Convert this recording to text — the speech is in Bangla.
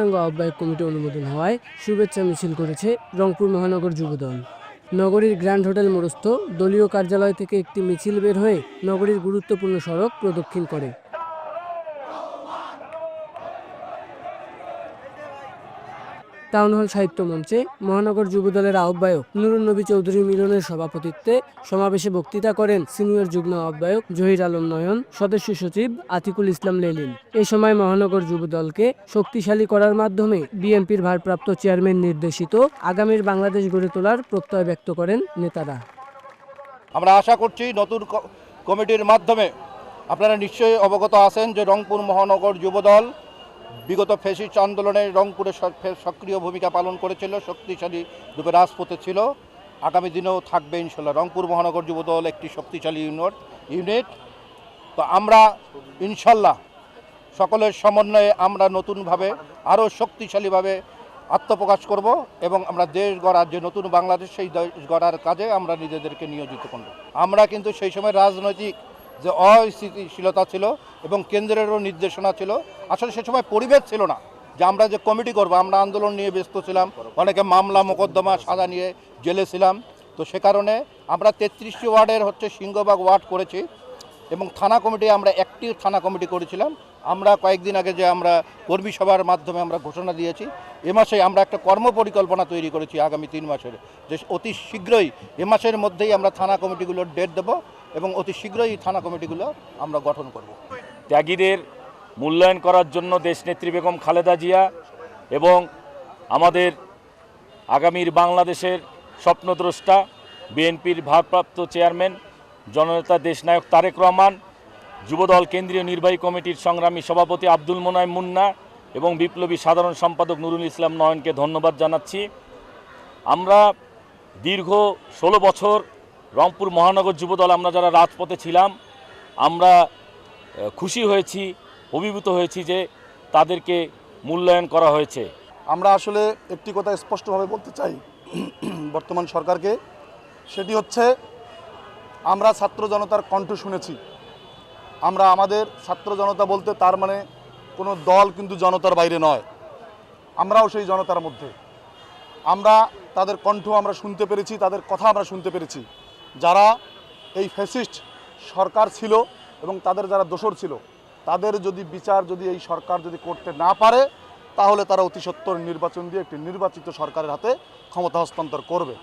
পূর্ণাঙ্গ আহ্বায়ক কমিটি অনুমোদন হওয়ায় শুভেচ্ছা মিছিল করেছে রংপুর মহানগর যুবদল। নগরীর গ্র্যান্ড হোটেল মোড়স্থ দলীয় কার্যালয় থেকে একটি মিছিল বের হয়ে নগরীর গুরুত্বপূর্ণ সড়ক প্রদক্ষিণ করে। টাউন হল সাহিত্য মঞ্চে মহানগর যুবদলের আহ্বায়ক নুরুন নবী চৌধুরী মিলনের সভাপতিত্বে সমাবেশে বক্তৃতা করেন সিনিয়র যুগ্ম আহ্বায়ক জহির আলম নয়ন, সদস্য সচিব আতিকুল ইসলাম লেলিন এ সময় মহানগর যুবদলকে শক্তিশালী করার মাধ্যমে বিএনপির ভারপ্রাপ্ত চেয়ারম্যান নির্দেশিত আগামীর বাংলাদেশ গড়ে তোলার প্রত্যয় ব্যক্ত করেন নেতারা। আমরা আশা করছি নতুন কমিটির মাধ্যমে আপনারা নিশ্চয়ই অবগত আছেন যে রংপুর মহানগর যুবদল বিগত ফেসিস্ট আন্দোলনে রংপুরে সক্রিয় ভূমিকা পালন করেছিল, শক্তিশালী রূপে রাজপথে ছিল। আগামী দিনেও থাকবে ইনশাল্লাহ। রংপুর মহানগর যুবদল একটি শক্তিশালী ইউনিট ইউনিট। তো আমরা ইনশাল্লাহ সকলের সমন্বয়ে আমরা নতুনভাবে আরও শক্তিশালীভাবে আত্মপ্রকাশ করব এবং আমরা দেশ গড়ার যে নতুন বাংলাদেশ, সেই দেশ গড়ার কাজে আমরা নিজেদেরকে নিয়োজিত করব। আমরা কিন্তু সেই সময় রাজনৈতিক যে অস্থিতিশীলতা ছিল এবং কেন্দ্রেরও নির্দেশনা ছিল। আসলে সে সময় পরিবেশ ছিল না যে আমরা যে কমিটি করব, আমরা আন্দোলন নিয়ে ব্যস্ত ছিলাম, অনেকে মামলা, মোকদ্দমা, সাজা নিয়ে জেলে ছিলাম। তো সে কারণে আমরা তেত্রিশটি ওয়ার্ডের হচ্ছে সিংহবাগ ওয়ার্ড করেছি এবং থানা কমিটি, আমরা একটি থানা কমিটি করেছিলাম। আমরা কয়েকদিন আগে যে আমরা কর্মী সভার মাধ্যমে আমরা ঘোষণা দিয়েছি, এ মাসে আমরা একটা কর্ম পরিকল্পনা তৈরি করেছি আগামী তিন মাসের। যে অতি শীঘ্রই এ মাসের মধ্যেই আমরা থানা কমিটিগুলোর ডেট দেবো। এবং অতি শীঘ্রই থানা কমিটিগুলো আমরা গঠন করব। ত্যাগীদের মূল্যায়ন করার জন্য দেশনেত্রী বেগম খালেদা জিয়া এবং আমাদের আগামীর বাংলাদেশের স্বপ্নদ্রষ্টা বিএনপির ভারপ্রাপ্ত চেয়ারম্যান জননেতা দেশনায়ক তারেক রহমান, যুবদল কেন্দ্রীয় নির্বাহী কমিটির সংগ্রামী সভাপতি আব্দুল মোনায় মুন্না এবং বিপ্লবী সাধারণ সম্পাদক নুরুল ইসলাম নয়নকে ধন্যবাদ জানাচ্ছি। আমরা দীর্ঘ ষোলো বছর রংপুর মহানগর যুবদল, আমরা যারা রাজপথে ছিলাম, আমরা খুশি হয়েছি, অভিভূত হয়েছি যে তাদেরকে মূল্যায়ন করা হয়েছে। আমরা আসলে একটি কথা স্পষ্টভাবে বলতে চাই বর্তমান সরকারকে, সেটি হচ্ছে আমরা ছাত্র জনতার কণ্ঠ শুনেছি। আমরা আমাদের ছাত্র জনতা বলতে তার মানে কোনো দল কিন্তু জনতার বাইরে নয়। আমরাও সেই জনতার মধ্যে। আমরা তাদের কণ্ঠ আমরা শুনতে পেরেছি, তাদের কথা আমরা শুনতে পেরেছি। যারা এই ফ্যাসিস্ট সরকার ছিল এবং তাদের যারা দোষর ছিল, তাদের যদি বিচার যদি এই সরকার যদি করতে না পারে, তাহলে তারা অতি সত্তর নির্বাচন দিয়ে একটি নির্বাচিত সরকারের হাতে ক্ষমতা হস্তান্তর করবে।